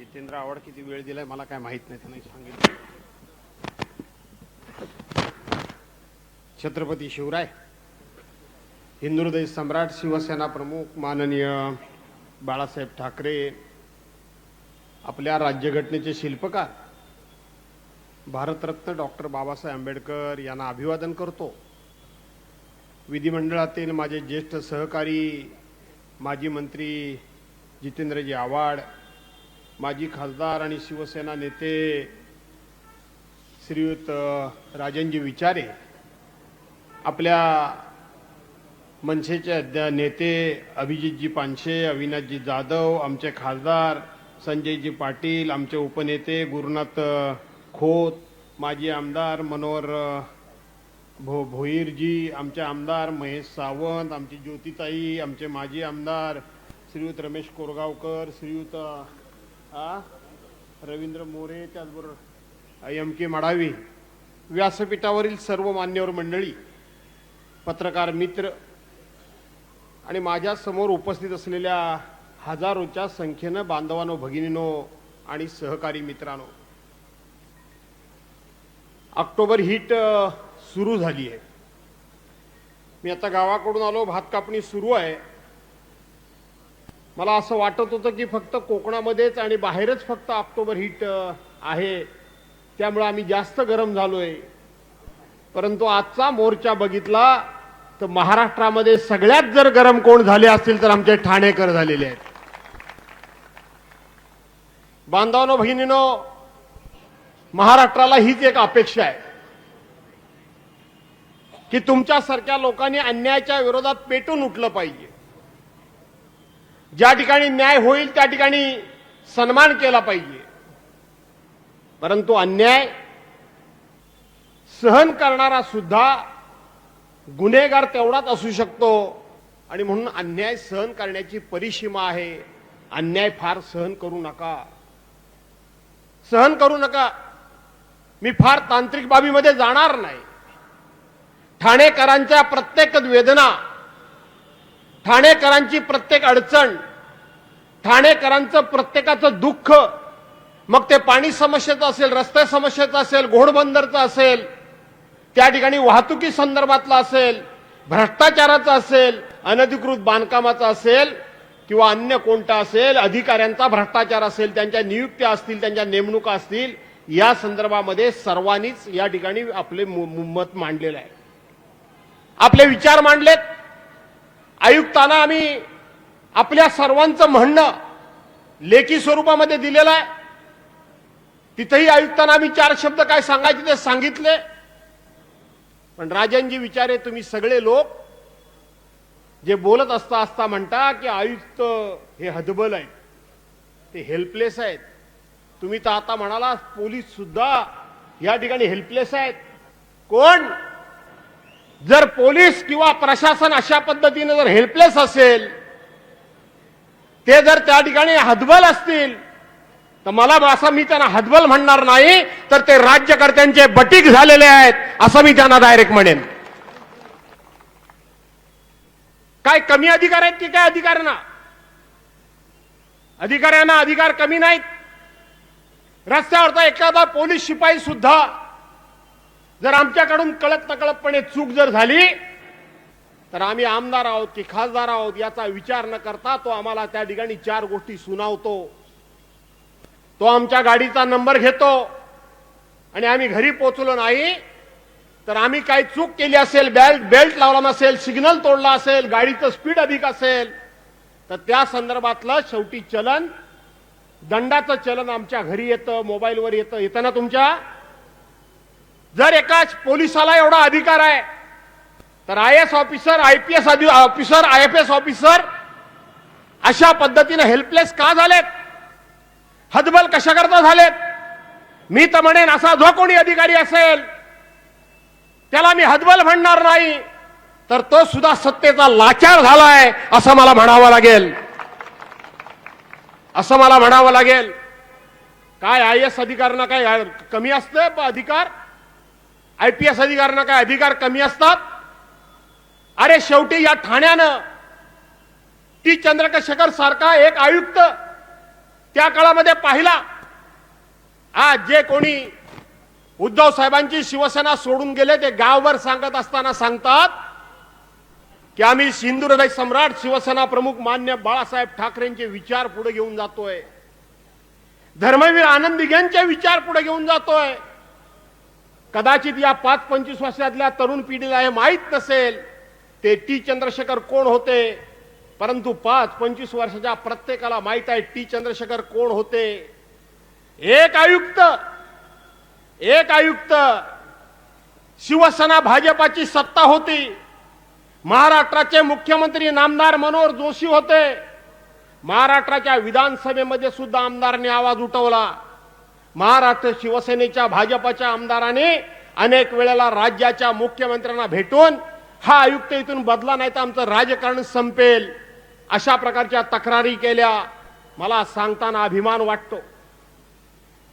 जितेंद्र आवड किती वेळ दिलाय मला काय माहीत नाही त्यांनी सांगितलं. छत्रपती शिवराय हिंदुहृदय सम्राट शिवसेना प्रमुख माननीय बाळासाहेब ठाकरे आपल्या राज्यघटनेचे शिल्पकार भारतरत्न डॉक्टर बाबासाहेब आंबेडकर यांना अभिवादन करतो. विधिमंडळातील माझे ज्येष्ठ सहकारी माजी मंत्री जितेंद्रजी आव्हाड माजी खासदार आणि शिवसेना नेते श्रीयुत राजनजी विचारे आपल्या मनसेचे अध्या नेते अभिजितजी पानशे अविनाशजी जाधव आमचे खासदार संजयजी पाटील आमचे उपनेते गुरुनाथ खोत माजी आमदार मनोहर भो भोईरजी आमचे आमदार महेश सावंत आमची ज्योतिताई आमचे माजी आमदार श्रीयुत रमेश कोरगावकर श्रीयुत रवींद्र मोरे त्याचबरोबर एम के मडावी व्यासपीठावरील सर्व मान्यवर मंडळी पत्रकार मित्र आणि माझ्यासमोर उपस्थित असलेल्या हजारोच्या संख्येनं बांधवानो भगिनीनो आणि सहकारी मित्रांनो ऑक्टोबर हीट सुरू झाली आहे. मी आता गावाकडून आलो भात कापणी सुरू आहे. मला असं वाटत होतं की फक्त कोकणामध्येच आणि बाहेरच फक्त ऑक्टोबर हीट आहे. त्यामुळे आम्ही जास्त गरम झालोय. परंतु आजचा मोर्चा बघितला तर महाराष्ट्रामध्ये सगळ्यात जर गरम कोण झाले असतील तर आमचे ठाणेकर झालेले आहेत. बांधवानो भगिनीनो महाराष्ट्राला हीच एक अपेक्षा आहे. की तुमच्यासारख्या लोकांनी अन्यायाच्या विरोधात पेटून उठलं पाहिजे. ज्या ठिकाणी न्याय होईल त्या ठिकाणी सन्मान केला पाहिजे. परंतु अन्याय सहन करणारा सुद्धा गुन्हेगार तेवढाच असू शकतो. आणि म्हणून अन्याय सहन करण्याची परिसीमा आहे. अन्याय फार सहन करू नका. सहन करू नका. मी फार तांत्रिक बाबीमध्ये जाणार नाही. ठाणेकरांच्या प्रत्येक वेदना ठाणेकरांची प्रत्येक अडचण ठाणेकरांचं प्रत्येकाचं दुःख. मग ते पाणी समस्येचं असेल रस्ते समस्येचं असेल घोडबंदरचं असेल त्या ठिकाणी वाहतुकी संदर्भातलं असेल भ्रष्टाचाराचं असेल अनधिकृत बांधकामाचं असेल किंवा अन्य कोणता असेल अधिकाऱ्यांचा भ्रष्टाचार असेल त्यांच्या नियुक्त्या असतील त्यांच्या नेमणुका असतील या संदर्भामध्ये सर्वांनीच या ठिकाणी आपले मत मांडलेलं आहे. आपले विचार मांडलेत. आयुक्तांना आम्ही आपल्या सर्वांचं म्हणणं लेखी स्वरूपामध्ये दिलेलं आहे. तिथेही आयुक्तांना आम्ही चार शब्द काय सांगायचे ते सांगितले. पण राजनजी विचारे तुम्ही सगळे लोक जे बोलत असता असता म्हणता की आयुक्त हे हदबल आहेत ते हेल्पलेस आहेत. तुम्ही तर आता म्हणाला पोलीस सुद्धा या ठिकाणी हेल्पलेस आहेत. कोण? जर पोलीस किंवा प्रशासन अशा पद्धतीने जर हेल्पलेस असेल ते जर त्या ठिकाणी हदबल असतील तर मला असं मी त्यांना हदबल म्हणणार नाही तर ते राज्यकर्त्यांचे बटीक झालेले आहेत असं मी त्यांना डायरेक्ट म्हणेन. काय कमी अधिकार आहेत की काय अधिकाऱ्यांना? अधिकाऱ्यांना अधिकार कमी नाहीत. रस्त्यावरचा एखादा पोलीस शिपाई सुद्धा जर आमच्याकडून कळत नकळतपणे चूक जर झाली तर आम्ही आमदार आहोत की खासदार आहोत याचा विचार न करता तो आम्हाला त्या ठिकाणी चार गोष्टी सुनावतो. तो आमच्या गाडीचा नंबर घेतो आणि आम्ही घरी पोचलो नाही तर आम्ही काही चूक केली असेल बेल्ट बेल्ट लावला नसेल सिग्नल तोडला असेल गाडीचं स्पीड अधिक असेल तर त्या संदर्भातलं शेवटी चलन दंडाचं चलन आमच्या घरी येतं मोबाईलवर येतं. येतं ना तुमच्या? जर एकाच पोलिसाला एवढा अधिकार आहे तर I S officer I P S officer I F S officer अशा पद्धतीने हेल्पलेस का झालेत? हदबल कशा करता झालेत? मी तर म्हणेन असा जो कोणी अधिकारी असेल त्याला मी हदबल म्हणणार नाही तर तो सुद्धा सत्तेचा लाचार झालाय असं मला म्हणावं लागेल. असं मला म्हणावं लागेल. काय आय एस अधिकाऱ्यांना काय कमी असतं अधिकार? आय पी एस अधिकाऱ्यांना काय अधिकार कमी असतात? अरे शेवटी या ठाण्यानं टी चंद्रशेखर सारखा एक आयुक्त त्या काळामध्ये पाहिला. आज जे कोणी उद्धव साहेबांची शिवसेना सोडून गेले ते गावभर सांगत असताना सांगतात की आम्ही सिंधुहृदय सम्राट शिवसेना प्रमुख मान्य बाळासाहेब ठाकरेंचे विचार पुढे घेऊन जातोय. धर्मवीर आनंद यांचे विचार पुढे घेऊन जातोय. कदाचित या पाच पंचवीस वर्षातल्या तरुण पिढीला हे माहीत नसेल. ते टी चंद्रशेखर कोण होते? परंतु पाच पंचवीस वर्षाच्या प्रत्येकाला माहीत आहे टी चंद्रशेखर कोण होते? एक आयुक्त एक आयुक्त. शिवसेना भाजपाची सत्ता होती. महाराष्ट्राचे मुख्यमंत्री नामदार मनोहर जोशी होते. महाराष्ट्राच्या विधानसभेमध्ये सुद्धा आमदारांनी आवाज उठवला. महाराष्ट्र शिवसेनेच्या भाजपाच्या आमदारांनी अनेक वेळेला राज्याच्या मुख्यमंत्र्यांना भेटून हा आयुक्त इथून बदला नाही तर आमचं राजकारण संपेल. अशा प्रकारच्या तक्रारी केल्या. मला सांगताना अभिमान वाटतो.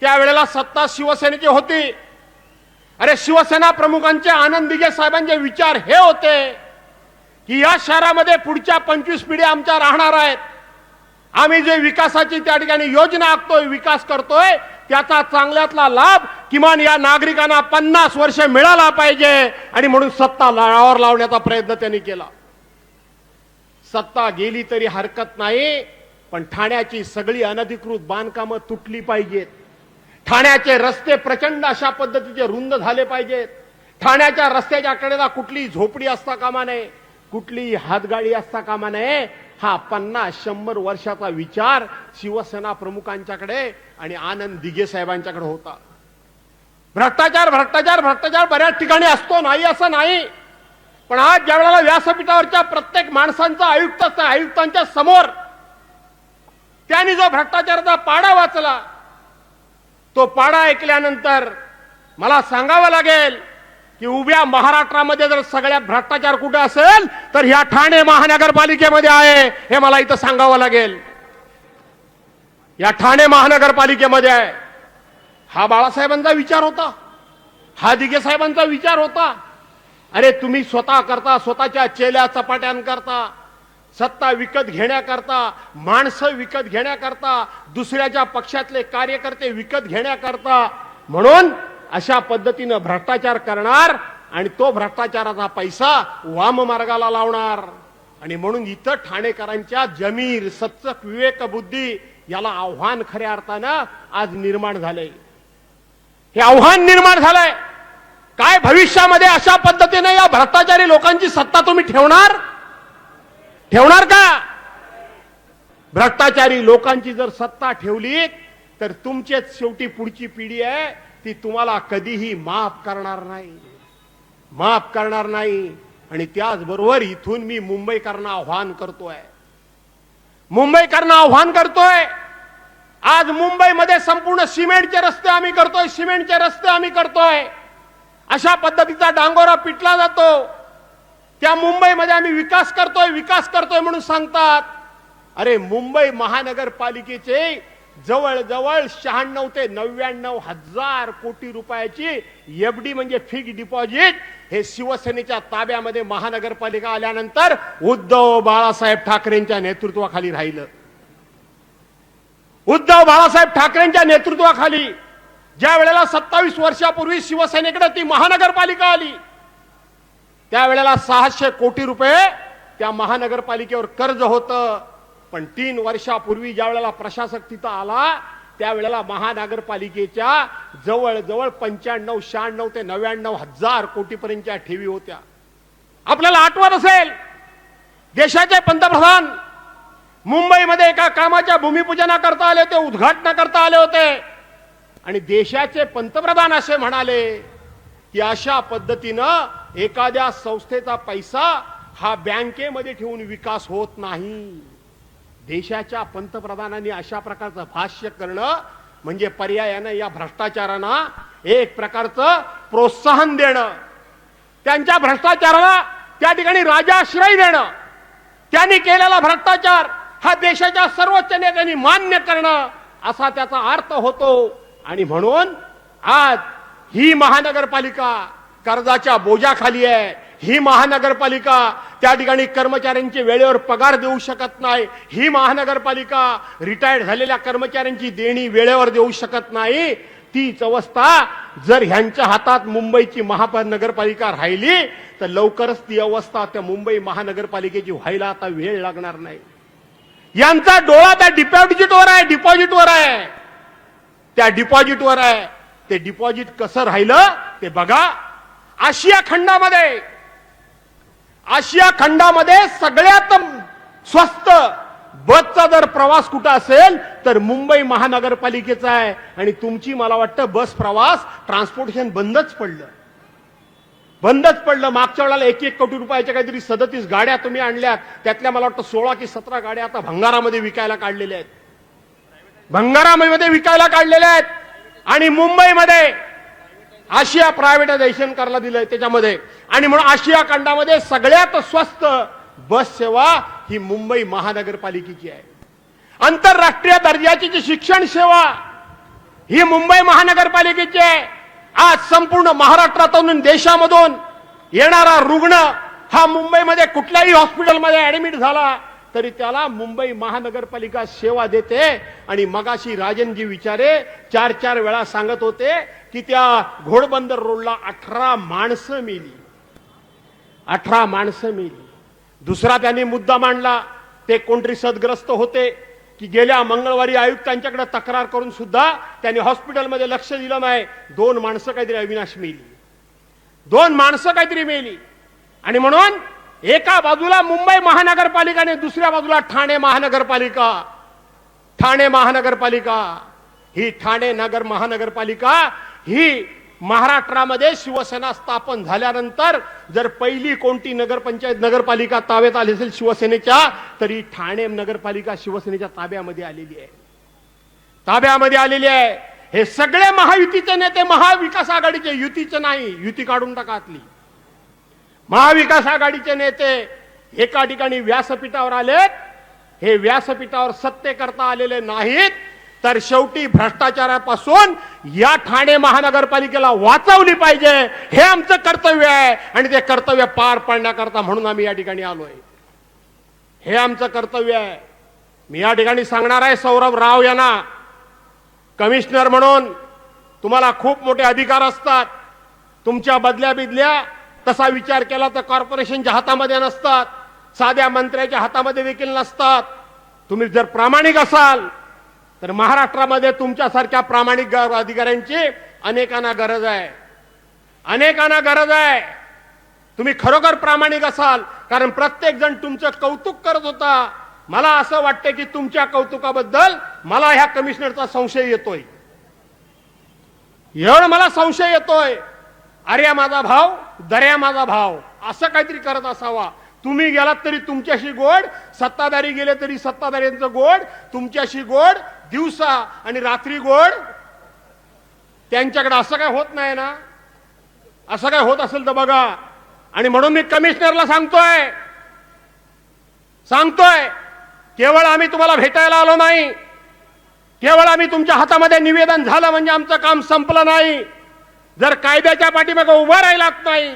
त्यावेळेला सत्ता शिवसेनेची होती. अरे शिवसेना प्रमुखांचे आनंद दिगे साहेबांचे विचार हे होते की या शहरामध्ये पुढच्या पंचवीस पिढ्या आमच्या राहणार आहेत. आम्ही जे विकासाची त्या ठिकाणी योजना आखतोय विकास करतोय त्याचा चांगल्यातला लाभ किमान या नागरिकांना पन्नास वर्ष मिळाला पाहिजे आणि म्हणून सत्ता लाळावर लावण्याचा प्रयत्न त्यांनी केला. सत्ता गेली तरी हरकत नाही पण ठाण्याची सगळी अनधिकृत बांधकामं तुटली पाहिजेत. ठाण्याचे रस्ते प्रचंड अशा पद्धतीचे रुंद झाले पाहिजेत. ठाण्याच्या रस्त्याच्या कडेला कुठली झोपडी असता कामा नये कुठली हातगाडी असता कामा नये. हा पन्नास शंभर वर्षाचा विचार शिवसेना प्रमुखांच्याकडे आणि आनंद दिघे साहेबांच्याकडे होता. भ्रष्टाचार भ्रष्टाचार भ्रष्टाचार बऱ्याच ठिकाणी असतो. नाही असं नाही. पण आज ज्या वेळेला व्यासपीठावरच्या प्रत्येक माणसांचा आयुक्त आयुक्तांच्या समोर त्यांनी जो भ्रष्टाचाराचा पाडा वाचला तो पाडा ऐकल्यानंतर मला सांगावं लागेल की उभ्या महाराष्ट्रामध्ये जर सगळ्यात भ्रष्टाचार कुठे असेल तर ह्या ठाणे महानगरपालिकेमध्ये आहे हे मला इथं सांगावं लागेल. या ठाणे महानगरपालिकेमध्ये आहे. हा बाळासाहेबांचा विचार होता. हा दिघे साहेबांचा विचार होता. अरे तुम्ही स्वतः करता स्वतःच्या चेल्या चपाट्यांकरता सत्ता विकत घेण्याकरता माणसं विकत घेण्याकरता दुसऱ्याच्या पक्षातले कार्यकर्ते विकत घेण्याकरता म्हणून अशा पद्धतीनं भ्रष्टाचार करणार आणि तो भ्रष्टाचाराचा पैसा वाम मार्गाला लावणार. आणि म्हणून इथं ठाणेकरांच्या जमीर सच्चक विवेक बुद्धी याला आव्हान खऱ्या अर्थानं आज निर्माण झालंय. हे आव्हान निर्माण झालंय. काय भविष्यामध्ये अशा पद्धतीने या भ्रष्टाचारी लोकांची सत्ता तुम्ही ठेवणार? ठेवणार का? भ्रष्टाचारी लोकांची जर सत्ता ठेवली तर तुमचेच शेवटी पुढची पिढी आहे ती तुम्हाला कधीही माफ करणार नाही. माफ करणार नाही. आणि त्याचबरोबर इथून मी मुंबईकरांना आव्हान करतोय. मुंबईकरांना आव्हान करतोय. आज मुंबईमध्ये संपूर्ण सिमेंटचे रस्ते आम्ही करतोय सिमेंटचे रस्ते आम्ही करतोय. अशा पद्धतीचा डांगोरा पिटला जातो. त्या मुंबईमध्ये आम्ही विकास करतोय विकास करतोय म्हणून सांगतात. अरे मुंबई महानगरपालिकेचे जवळजवळ शहाण्णव ते नव्याण्णव हजार कोटी रुपयाची एफडी म्हणजे फिक्स डिपॉझिट हे शिवसेनेच्या ताब्यामध्ये महानगरपालिका आल्यानंतर उद्धव बाळासाहेब ठाकरेंच्या नेतृत्वाखाली राहिलं. उद्धव बाळासाहेब ठाकरेंच्या नेतृत्वाखाली ज्या वेळेला सत्तावीस वर्षापूर्वी शिवसेनेकडे ती महानगरपालिका आली त्यावेळेला सहाशे कोटी रुपये त्या महानगरपालिकेवर कर्ज होतं. पण तीन वर्षापूर्वी ज्या वेळेला प्रशासक तिथं आला त्यावेळेला महानगरपालिकेच्या जवळजवळ पंच्याण्णव शहाण्णव ते नव्याण्णव हजार कोटीपर्यंतच्या ठेवी होत्या. आपल्याला आठवत असेल देशाचे पंतप्रधान मुंबईमध्ये एका कामाच्या भूमिपूजनाकरता आले होते उद्घाटनाकरता आले होते. आणि देशाचे पंतप्रधान असे म्हणाले की अशा पद्धतीनं एखाद्या संस्थेचा पैसा हा बँकेमध्ये ठेवून विकास होत नाही. देशाच्या पंतप्रधानांनी अशा प्रकारचं भाष्य करणं म्हणजे पर्यायानं या भ्रष्टाचारांना एक प्रकारचं प्रोत्साहन देणं. त्यांच्या भ्रष्टाचाराला त्या ठिकाणी राजाश्रय देणं. त्यांनी केलेला भ्रष्टाचार. हा देशाच्या सर्वोच्च नेत्यांनी मान्य करणं असा त्याचा अर्थ होतो. आणि म्हणून आज ही महानगरपालिका कर्जाच्या बोजाखाली आहे. ही महानगरपालिका त्या ठिकाणी कर्मचाऱ्यांचे वेळेवर पगार देऊ शकत नाही. ही महानगरपालिका रिटायर्ड झालेल्या कर्मचाऱ्यांची देणी वेळेवर देऊ शकत नाही. तीच अवस्था जर ह्यांच्या हातात मुंबईची महानगरपालिका राहिली तर लवकरच ती अवस्था त्या मुंबई महानगरपालिकेची व्हायला आता वेळ लागणार नाही. यांचा डोळा त्या डिपॉझिटवर आहे डिपॉझिटवर आहे. त्या डिपॉझिटवर आहे. ते डिपॉझिट कसं राहिलं ते बघा. आशिया खंडामध्ये आशिया खंडामध्ये सगळ्यात स्वस्त बसचा जर प्रवास कुठं असेल तर मुंबई महानगरपालिकेचा आहे. आणि तुमची मला वाटतं बस प्रवास ट्रान्सपोर्टेशन बंदच पडलं. बंदच पडलं. मागच्या वेळेला एक एक कोटी रुपयाच्या काहीतरी सदतीस गाड्या तुम्ही आणल्यात त्यातल्या मला वाटतं सोळा की सतरा गाड्या आता भंगारामध्ये विकायला काढलेल्या आहेत. भंगारामध्ये विकायला काढलेल्या आहेत. आणि मुंबईमध्ये आशिया प्रायव्हेटायझेशन करायला दिलंय त्याच्यामध्ये. आणि म्हणून आशिया खंडामध्ये सगळ्यात स्वस्त बस सेवा ही मुंबई महानगरपालिकेची आहे. आंतरराष्ट्रीय दर्जाची जी शिक्षण सेवा ही मुंबई महानगरपालिकेची आहे. आज संपूर्ण महाराष्ट्रातून देशामधून येणारा रुग्ण हा मुंबईमध्ये कुठल्याही हॉस्पिटलमध्ये ऍडमिट झाला तरी त्याला मुंबई महानगरपालिका सेवा देते. आणि मगाशी राजनजी विचारे चार चार वेळा सांगत होते की त्या घोडबंदर रोडला अठरा माणसं मेली. अठरा माणसं मेली. दुसरा त्यांनी मुद्दा मांडला. ते कोणतरी सदग्रस्त होते. की गेल्या मंगळवारी आयुक्तांच्याकडे तक्रार करून सुद्धा त्यांनी हॉस्पिटलमध्ये लक्ष दिलं नाही. दोन माणसं काहीतरी अविनाश मेली. दोन माणसं काहीतरी मेली. आणि म्हणून एका बाजूला मुंबई महानगरपालिका आणि दुसऱ्या बाजूला ठाणे महानगरपालिका. ठाणे महानगरपालिका. ही ठाणे नगर महानगरपालिका ही महाराष्ट्रामध्ये शिवसेना स्थापन झाल्यानंतर जर पहिली कोणती नगरपंचायत नगरपालिका ताब्यात आली असेल शिवसेनेच्या तरी ठाणे नगरपालिका शिवसेनेच्या ताब्यामध्ये आलेली आहे. ताब्यामध्ये आलेली आहे. हे सगळे महायुतीचे नेते महाविकास आघाडीचे युतीचे नाही युती काढून टाकातली महाविकास आघाडीचे नेते एका ठिकाणी व्यासपीठावर आलेत. हे व्यासपीठावर सत्य करता आलेले नाहीत. तर शेवटी भ्रष्टाचारापासून या ठाणे महानगरपालिकेला वाचवली पाहिजे. हे आमचं कर्तव्य आहे आणि ते कर्तव्य पार पाडण्याकरता म्हणून आम्ही या ठिकाणी आलोय. हे आमचं कर्तव्य आहे. मी या ठिकाणी सांगणार आहे सौरभ राव यांना. कमिशनर म्हणून तुम्हाला खूप मोठे अधिकार असतात. तुमच्या बदल्या बिदल्या तसा विचार केला तर कॉर्पोरेशनच्या हातामध्ये नसतात. साध्या मंत्र्याच्या हातामध्ये देखील नसतात. तुम्ही जर प्रामाणिक असाल तर महाराष्ट्रामध्ये तुमच्यासारख्या प्रामाणिक अधिकाऱ्यांची अनेकांना गरज आहे. अनेकांना गरज आहे. तुम्ही खरोखर प्रामाणिक असाल कारण प्रत्येक जण तुमचं कौतुक करत होता. मला असं वाटतं की तुमच्या कौतुकाबद्दल मला ह्या कमिशनरचा संशय येतोय. एवढं मला संशय येतोय. अरे माझा भाव दर्या माझा भाव असं काहीतरी करत असावा. तुम्ही गेलात तरी तुमच्याशी गोड सत्ताधारी गेले तरी सत्ताधाऱ्यांचं गोड तुमच्याशी गोड दिवसा आणि रात्री गोड त्यांच्याकडे असं काय होत नाही ना? असं काय होत असेल तर बघा. आणि म्हणून मी कमिशनरला सांगतोय. सांगतोय केवळ आम्ही तुम्हाला भेटायला आलो नाही. केवळ आम्ही तुमच्या हातामध्ये निवेदन झालं म्हणजे आमचं काम संपलं नाही. जर कायद्याच्या पाठीमागे उभं राहिलात नाही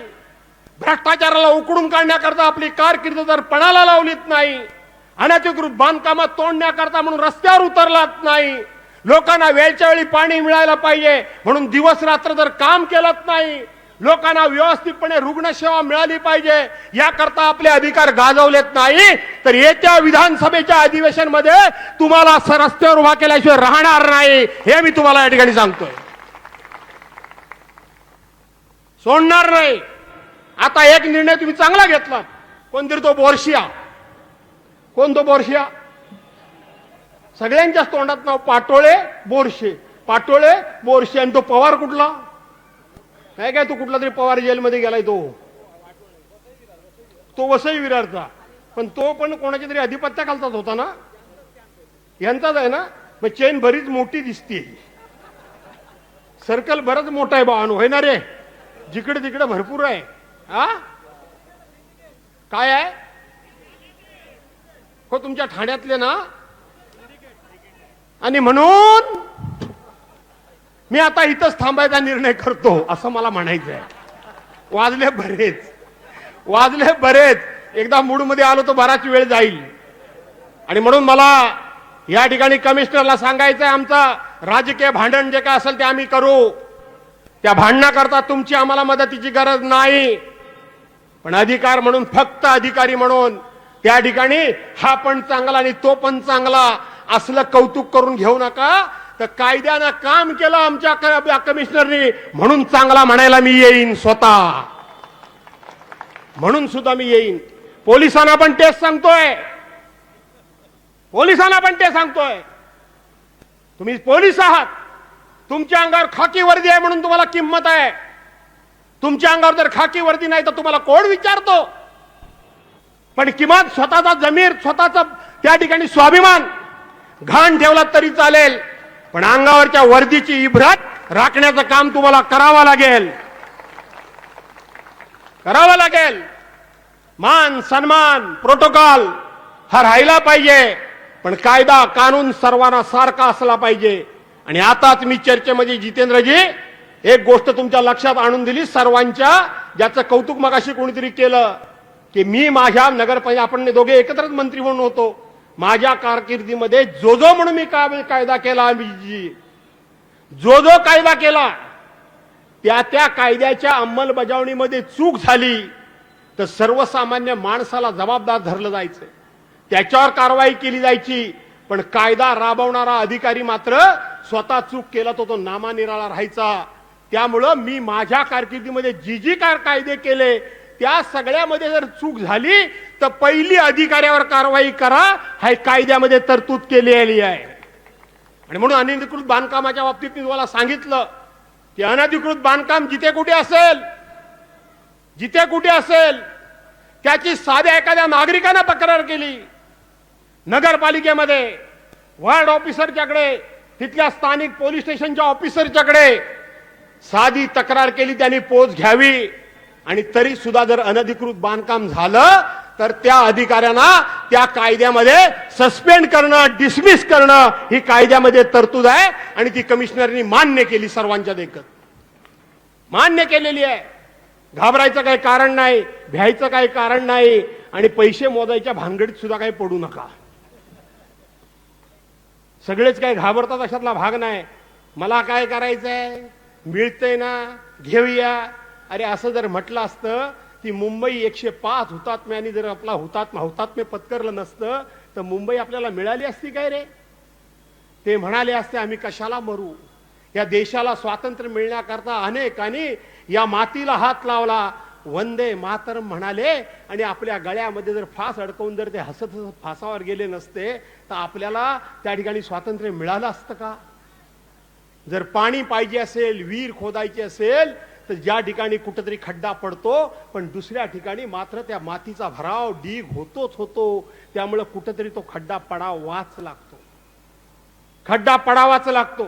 भ्रष्टाचाराला उकडून काढण्याकरता आपली कारकीर्द जर पणाला लावलीत नाही अनधिकृत बांधकामात तोडण्याकरता म्हणून रस्त्यावर उतरलात नाही. लोकांना वेळच्या वेळी पाणी मिळायला पाहिजे म्हणून दिवस रात्र जर काम केलं नाही. लोकांना व्यवस्थितपणे रुग्णसेवा मिळाली पाहिजे. याकरता आपले अधिकार गाजवलेत नाही. तर येत्या विधानसभेच्या अधिवेशनमध्ये तुम्हाला असं रस्त्यावर उभा केल्याशिवाय राहणार नाही. हे मी तुम्हाला या ठिकाणी सांगतोय. सोडणार नाही. आता एक निर्णय तुम्ही चांगला घेतला कोणतरी तो बोर्शिया. कोण तो बोरशिया? सगळ्यांच्याच तोंडात नाव पाटोळे बोरशे. पाटोळे बोरशे आणि तो पवार कुठला? काय काय तो कुठला तरी पवार जेलमध्ये गेलाय तो. तो वसई विरारचा. पण तो पण कोणाच्या तरी अधिपत्याखालचाच होता ना? यांचाच आहे ना? मग चेन बरीच मोठी दिसते. सर्कल बरंच मोठा आहे भावानो होय ना रे. जिकडे तिकडे भरपूर आहे. हा काय आहे? हो तुमच्या ठाण्यातले ना? आणि म्हणून मी आता इथंच थांबायचा निर्णय करतो असं मला म्हणायचं आहे वाजले बरेच. वाजले बरेच. एकदा मूडमध्ये आलो तर बराच वेळ जाईल. आणि म्हणून मला या ठिकाणी कमिशनरला सांगायचंय आमचा राजकीय भांडण जे काय असेल ते आम्ही करू. त्या भांडणाकरता तुमची आम्हाला मदतीची गरज नाही. पण अधिकार म्हणून फक्त अधिकारी म्हणून त्या ठिकाणी हा पण चांगला आणि तो पण चांगला असलं कौतुक करून घेऊ नका. तर कायद्यानं काम केलं आमच्या कमिशनरनी म्हणून चांगला म्हणायला मी येईन स्वतः. म्हणून सुद्धा मी येईन. पोलिसांना पण तेच सांगतोय. पोलिसांना पण ते सांगतोय. तुम्ही पोलीस आहात. तुमच्या अंगावर खाकी वर्दी आहे म्हणून तुम्हाला किंमत आहे. तुमच्या अंगावर जर खाकी वर्दी नाही तर तुम्हाला कोण विचारतो? पण किमान स्वतःचा जमीर स्वतःचा त्या ठिकाणी स्वाभिमान. घाण ठेवला तरी चालेल पण अंगावरच्या वर्दीची इभ्रात राखण्याचं काम तुम्हाला करावं लागेल. करावं लागेल. मान सन्मान प्रोटोकॉल हा राहिला पाहिजे पण कायदा कानून सर्वांना सारखा असला पाहिजे. आणि आताच मी चर्चेमध्ये जितेंद्रजी एक गोष्ट तुमच्या लक्षात आणून दिली सर्वांच्या ज्याचं कौतुक मगाशी कोणीतरी केलं की मी माझ्या नगरपालिका आपण दोघे एकत्रच मंत्री म्हणून होतो. माझ्या कारकिर्दीमध्ये जो जो म्हणून मी कायदा केला आम्ही जो जो कायदा केला. त्या त्या कायद्याच्या अंमलबजावणीमध्ये चूक झाली तर सर्वसामान्य माणसाला जबाबदार धरलं जायचं. त्याच्यावर कारवाई केली जायची पण कायदा राबवणारा अधिकारी मात्र स्वतः चूक केला तो तो नामानिराळा राहायचा. त्यामुळं मी माझ्या कारकिर्दीमध्ये जी जी कार कायदे केले त्या सगळ्यामध्ये जर चूक झाली तर पहिली अधिकाऱ्यावर कारवाई करा. हा कायद्यामध्ये तरतूद केलेली आहे. आणि म्हणून अनधिकृत बांधकामाच्या बाबतीत मी तुम्हाला सांगितलं की अनधिकृत बांधकाम जिथे कुठे असेल जिथे कुठे असेल त्याची साध्या एखाद्या नागरिकानं तक्रार केली. नगरपालिकेमध्ये वार्ड ऑफिसरच्याकडे तिथल्या स्थानिक पोलीस स्टेशनच्या ऑफिसरच्याकडे साधी तक्रार केली त्यांनी पोच घ्यावी. आणि तरी सुद्धा जर अनधिकृत बांधकाम झालं तर त्या अधिकाऱ्यांना त्या कायद्यामध्ये सस्पेंड करणं डिसमिस करणं ही कायद्यामध्ये तरतूद आहे आणि ती कमिशनरनी मान्य केली सर्वांच्या देखत. मान्य केलेली आहे. घाबरायचं काही कारण नाही भ्यायचं काही कारण नाही आणि पैसे मोजायच्या भानगडीत सुद्धा काही पडू नका. सगळेच काही घाबरतात अशातला भाग नाही. मला काय करायचंय? मिळतंय ना? घेऊया. अरे असं जर म्हटलं असतं की मुंबई एकशे पाच हुतात्म्याने जर आपला हुतात्मा हुतात्मे पत्करलं नसतं तर मुंबई आपल्याला मिळाली असती काय रे? ते म्हणाले असते आम्ही कशाला मरू? या देशाला स्वातंत्र्य मिळण्याकरता अनेकांनी या मातीला हात लावला. वंदे मातरम म्हणाले आणि आपल्या गळ्यामध्ये जर फास अडकवून जर ते हसत हसत फासावर गेले नसते तर आपल्याला त्या ठिकाणी स्वातंत्र्य मिळालं असतं का? जर पाणी पाहिजे असेल विहीर खोदायची असेल तर ज्या ठिकाणी कुठंतरी खड्डा पडतो पण दुसऱ्या ठिकाणी मात्र त्या मातीचा भराव डीग होतोच होतो. त्यामुळं कुठंतरी तो खड्डा पडावाच लागतो. खड्डा पडावाच लागतो.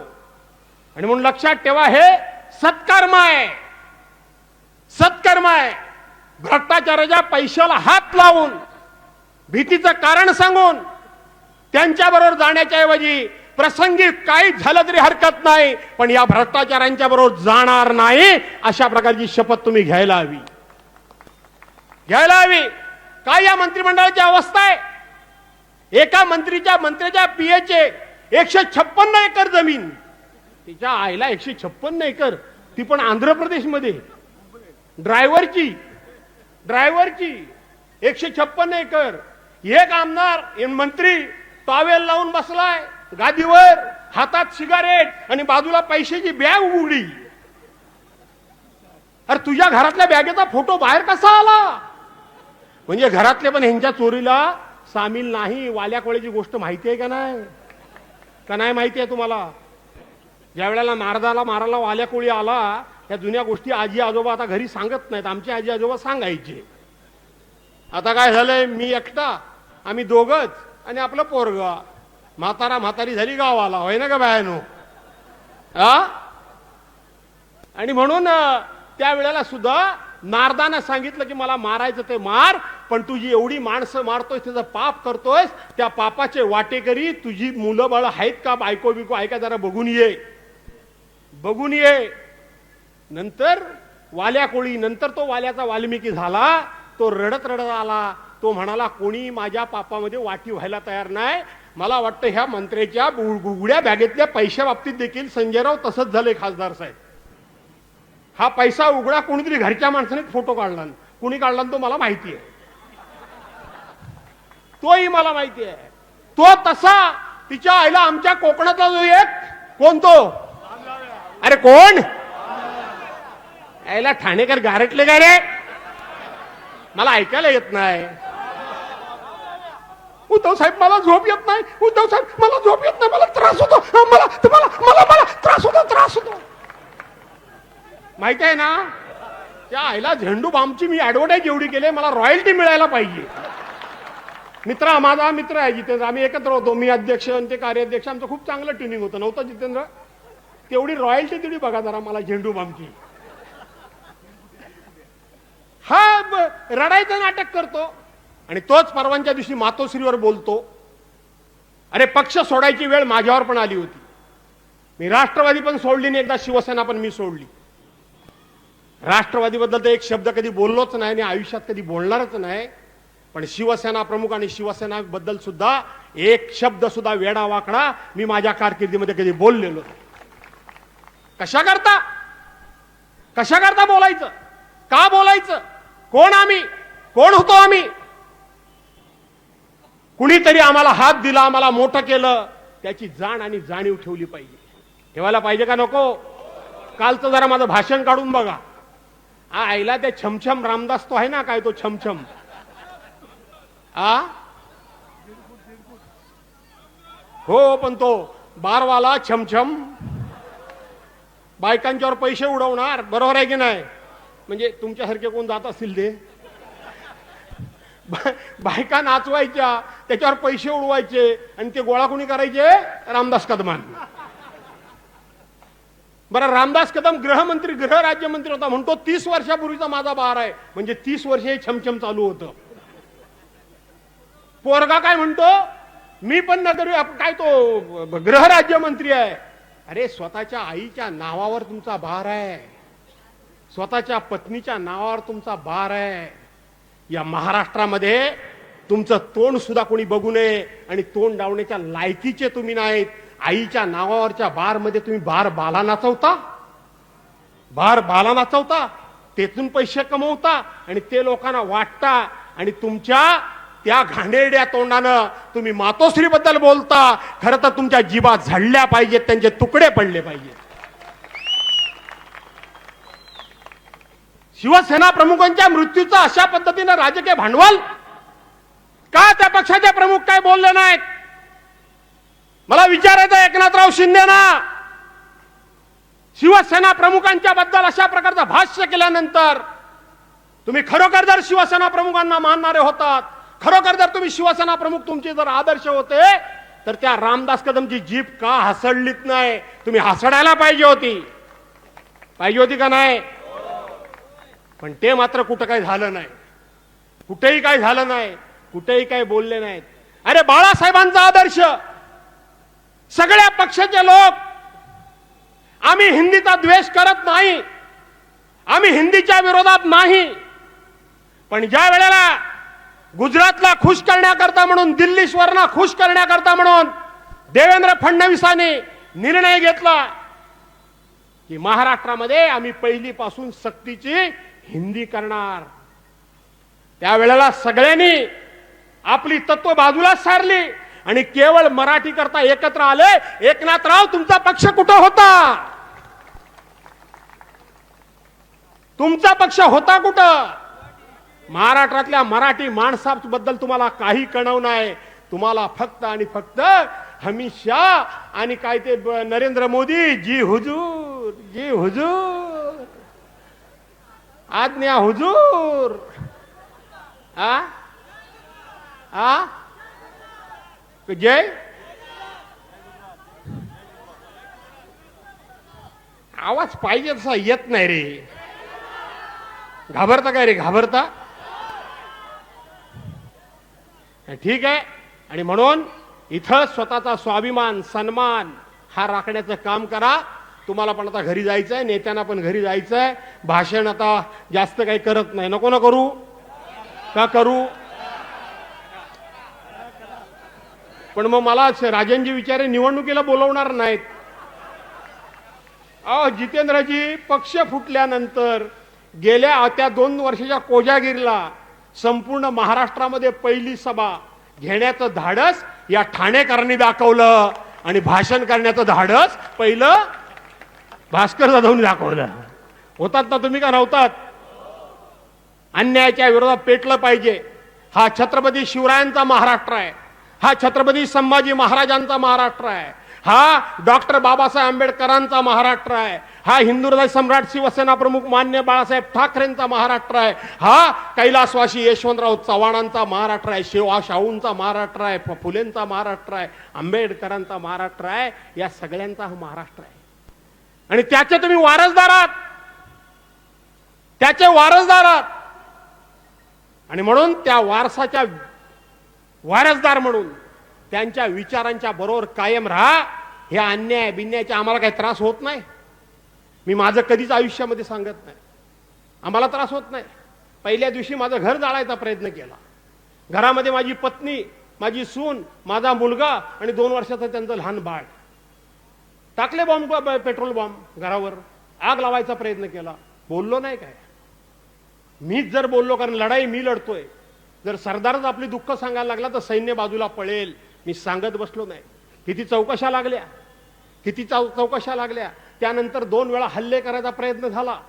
आणि म्हणून लक्षात ठेवा हे सत्कर्म आहे. सत्कर्म आहे. भ्रष्टाचाराच्या पैशाला हात लावून भीतीचं कारण सांगून त्यांच्याबरोबर जाण्याच्या ऐवजी प्रसंगी काही झालं तरी हरकत नाही पण या भ्रष्टाचारांच्या बरोबर जाणार नाही अशा प्रकारची शपथ तुम्ही घ्यायला हवी. घ्यायला हवी. काय या मंत्रिमंडळाची अवस्था आहे? एका मंत्रीच्या मंत्र्याच्या पीएचे एकशे छप्पन्न एकर जमीन. तिच्या आईला एकशे छप्पन्न एकर. ती पण आंध्र प्रदेशमध्ये ड्रायव्हरची ड्रायव्हरची एकशे छप्पन्न एकर. एक आमदार मंत्री टॉवेल लावून बसलाय. गादीवर हातात सिगारेट आणि बाजूला पैशाची बॅग उघडी अरे तुझ्या घरातल्या बॅगेचा फोटो बाहेर कसा आला? म्हणजे घरातले पण ह्यांच्या चोरीला सामील नाही वाल्या कोळ्याची गोष्ट माहिती आहे का नाही? का नाही माहिती आहे तुम्हाला? ज्या वेळेला नारदाला मारायला वाल्या कोळी आला या जुन्या गोष्टी आजी आजोबा आता घरी सांगत नाहीत आमचे आजी आजोबा सांगायचे. आता काय झालंय? मी एकटा आम्ही दोघच आणि आपलं पोरग. म्हातारा म्हातारी झाली गावाला होय ना का बायानो? आ? आणि म्हणून त्यावेळेला त्या वेळेला सुद्धा नारदानं सांगितलं की मला मारायचं ते मार पण तुझी एवढी माणसं मारतोय त्याचं पाप करतोयस त्या पापाचे वाटेकरी तुझी मुलं बाळ आहेत का बायको बिको ऐका जरा बघून ये. बघून ये. नंतर वाल्या कोळी नंतर तो वाल्याचा वाल्मिकी झाला तो रडत रडत आला. तो म्हणाला कोणी माझ्या पापामध्ये वाटी व्हायला तयार नाही मला वाटतं ह्या मंत्र्याच्या गुगड्या बॅगेतल्या पैशा बाबतीत देखील संजयराव तसंच झाले खासदार साहेब. हा पैसा उघडा कोणीतरी घरच्या माणसाने फोटो काढला कुणी काढला तो मला माहिती आहे. तोही मला माहिती आहे. तो तसा तिच्या आईला आमच्या कोकणातला जो एक कोण तो? अरे कोण? आईला ठाणेकर गारटले काय रे? मला ऐकायला येत नाही. उद्धव साहेब मला झोप येत नाही. उद्धव साहेब मला झोप येत नाही. मला त्रास होतो. मला तुम्हाला मला मला त्रास होतो त्रास होतो. माहिती आहे ना? त्या आईला झेंडू बामची मी ऍडव्हर्टाईज एवढी केली मला रॉयल्टी मिळायला पाहिजे. मित्र माझा मित्र आहे जितेंद्र. आम्ही एकत्र होतो. मी अध्यक्ष आणि ते कार्याध्यक्ष. आमचं खूप चांगलं ट्युनिंग होतं. नव्हतं जितेंद्र? तेवढी रॉयल्टी तेवढी बघा जरा मला झेंडू बामची. हा रडायचं नाटक करतो. आणि तोच परवांच्या दिवशी मातोश्रीवर बोलतो अरे पक्ष सोडायची वेळ माझ्यावर पण आली होती. मी राष्ट्रवादी पण सोडली नाही एकदा शिवसेना पण मी सोडली. राष्ट्रवादीबद्दल तर एक शब्द कधी बोललोच नाही आणि आयुष्यात कधी बोलणारच नाही पण शिवसेना प्रमुख आणि शिवसेनाबद्दल सुद्धा एक शब्द सुद्धा वेडा वाकडा मी माझ्या कारकिर्दीमध्ये कधी बोललेलो कशा करता कशा करता बोलायचं? का बोलायचं? कोण आम्ही? कोण होतो आम्ही? कुणीतरी आम्हाला हात दिला आम्हाला मोठं केलं त्याची जाण आणि जाणीव ठेवली पाहिजे. ठेवायला पाहिजे का नको? कालचं जरा माझं भाषण काढून बघा. आ, आईला त्या छमछम रामदास तो आहे ना काय तो छमछम? आ? हो पण तो बारवाला छमछम. बायकांच्यावर पैसे उडवणार बरोबर आहे की नाही? म्हणजे तुमच्यासारखे कोण जात असतील ते? बा- बायका नाचवायच्या त्याच्यावर पैसे उडवायचे आणि ते गोळा कोणी करायचे? रामदास कदमान. बरं रामदास कदम गृहमंत्री गृह राज्यमंत्री होता म्हणतो तीस वर्षापूर्वीचा माझा बार आहे. म्हणजे तीस वर्ष हे छमछम चालू होतं. पोरगा काय म्हणतो? मी पण नगर काय तो गृह राज्यमंत्री आहे. अरे स्वतःच्या आईच्या नावावर तुमचा भार आहे. स्वतःच्या पत्नीच्या नावावर तुमचा भार आहे. या महाराष्ट्रामध्ये तुमचं तोंड सुद्धा कोणी बघू नये आणि तोंड डावण्याच्या लायकीचे तुम्ही नाहीत. आईच्या नावावरच्या बारमध्ये तुम्ही बार बाला नाचवता. बार बाला नाचवता. तेथून पैसे कमवता आणि ते लोकांना वाटता आणि तुमच्या त्या घाणेरड्या तोंडानं तुम्ही मातोश्रीबद्दल बोलता. खरं तर तुमच्या जीवा झडल्या पाहिजेत त्यांचे तुकडे पडले पाहिजेत. शिवसेना प्रमुखांच्या मृत्यूचं अशा पद्धतीनं राजकीय भांडवल? का त्या पक्षाचे प्रमुख काय बोलले नाहीत? मला विचारायचं एकनाथराव शिंदेना. शिवसेना प्रमुखांच्या बद्दल अशा प्रकारचं भाष्य केल्यानंतर तुम्ही खरोखर जर शिवसेना प्रमुखांना मानणारे होतात खरोखर जर तुम्ही शिवसेना प्रमुख तुमचे जर आदर्श होते तर त्या रामदास कदमची जीप का हसडलीत नाही? तुम्ही हसडायला पाहिजे होती. पाहिजे होती का नाही? पण ते मात्र कुठं काही झालं नाही. कुठेही काय झालं नाही कुठेही काय बोलले नाहीत. अरे बाळासाहेबांचा आदर्श सगळ्या पक्षाचे लोक आम्ही हिंदीचा द्वेष करत नाही आम्ही हिंदीच्या विरोधात नाही. पण ज्या वेळेला गुजरातला खुश करण्याकरता म्हणून दिल्लीश्वरना खुश करण्याकरता म्हणून देवेंद्र फडणवीसांनी निर्णय घेतला की महाराष्ट्रामध्ये आम्ही पहिलीपासून सक्तीची हिंदी करणार. त्यावेळेला सगळ्यांनी आपली तत्व बाजूला सारली. आणि केवळ मराठी करता एकत्र आले एकनाथराव तुमचा पक्ष कुठं होता? तुमचा पक्ष होता कुठं? महाराष्ट्रातल्या मराठी माणसाबद्दल तुम्हाला काही कळव नाही. तुम्हाला फक्त आणि फक्त हमीशा शाह आणि काय ते नरेंद्र मोदी. जी हुजूर जी हुजूर. आज्ञा हुजूर. आ? आ? जय आवाज पाहिजे तसा येत नाही रे. घाबरता काय रे घाबरता? ठीक आहे. आणि म्हणून इथं स्वतःचा स्वाभिमान सन्मान हा राखण्याचं काम करा. तुम्हाला पण आता घरी जायचंय नेत्यांना पण घरी जायचंय. भाषण आता जास्त काही करत नाही. नको ना करू? का करू? पण मग मला राजनजी विचारे निवडणुकीला बोलवणार नाहीत. अ जितेंद्रजी पक्ष फुटल्यानंतर गेल्या त्या दोन वर्षाच्या कोजागिरीला संपूर्ण महाराष्ट्रामध्ये पहिली सभा घेण्याचं धाडस या ठाणेकरांनी दाखवलं आणि भाषण करण्याचं धाडस पहिलं भास्कर जाधवनी दाखवलं. होतात ना तुम्ही का नव्हतात? अन्यायाच्या विरोधात पेटलं पाहिजे. हा छत्रपती शिवरायांचा महाराष्ट्र आहे. हा छत्रपती संभाजी महाराजांचा महाराष्ट्र आहे. हा डॉक्टर बाबासाहेब आंबेडकरांचा महाराष्ट्र आहे. हा हिंदू हृदय सम्राट शिवसेना प्रमुख मान्य बाळासाहेब ठाकरेंचा महाराष्ट्र आहे. हा कैलासवासी यशवंतराव चव्हाणांचा महाराष्ट्र आहे. शिवा शाहूंचा महाराष्ट्र आहे. फुलेंचा महाराष्ट्र आहे. आंबेडकरांचा महाराष्ट्र आहे. या सगळ्यांचा हा महाराष्ट्र आहे. आणि त्याचे तुम्ही वारसदार आहात. त्याचे वारसदार आहात. आणि म्हणून त्या वारसाच्या वारसदार म्हणून त्यांच्या विचारांच्या बरोबर कायम राहा. हे अन्याय बिन्यायाचे आम्हाला काही त्रास होत नाही. मी माझं कधीच आयुष्यामध्ये सांगत नाही. आम्हाला त्रास होत नाही. पहिल्या दिवशी माझं घर जाळायचा प्रयत्न केला. घरामध्ये माझी पत्नी माझी सून माझा मुलगा आणि दोन वर्षाचं त्यांचं लहान बाळ. टाकले बॉम्ब पेट्रोल बॉम्ब घरावर. आग लावायचा प्रयत्न केला. बोललो नाही काय? मीच जर बोललो कारण लढाई मी लढतोय. जर सरदारच आपली दुःख सांगायला लागला तर सैन्य बाजूला पळेल. मी सांगत बसलो नाही. किती चौकशा लागल्या? किती चौ चौकशा लागल्या? त्यानंतर दोन वेळा हल्ले करायचा प्रयत्न झाला.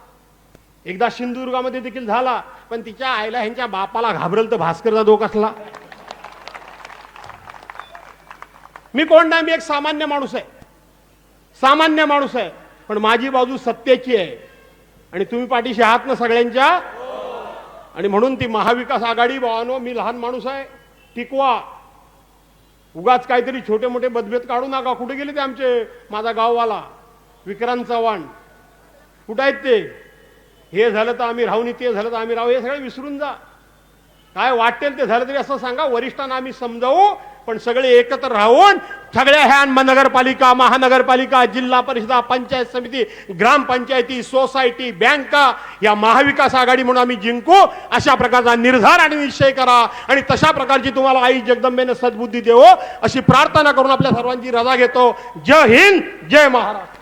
एकदा सिंधुदुर्गामध्ये देखील झाला पण तिच्या आईला ह्यांच्या बापाला घाबरल तर भास्करचा धोक असला. मी कोण नाही? मी एक सामान्य माणूस आहे. सामान्य माणूस आहे पण माझी बाजू सत्याची आहे. आणि तुम्ही पाठीशी आहात ना सगळ्यांच्या? आणि म्हणून ती महाविकास आघाडी भावानो मी लहान माणूस आहे टिकवा. उगाच काहीतरी छोटे मोठे मतभेद काढू नका. कुठे गेले ते आमचे? माझा गाववाला विक्रांत चव्हाण. कुठं आहेत ते? हे झालं तर आम्ही राहू नाही ते झालं तर आम्ही राहू. हे सगळे विसरून जा. काय वाटेल ते झालं तरी असं सांगा वरिष्ठांना आम्ही समजावू पण सगळे एकत्र राहून सगळ्या ह्या नगरपालिका महानगरपालिका जिल्हा परिषदा पंचायत समिती ग्रामपंचायती सोसायटी बँका या महाविकास आघाडी म्हणून आम्ही जिंकू अशा प्रकारचा निर्धार आणि निश्चय करा. आणि तशा प्रकारची तुम्हाला आई जगदंबेने सद्बुद्धी देवो अशी प्रार्थना करून आपल्या सर्वांची रजा घेतो. जय हिंद जय महाराष्ट्र.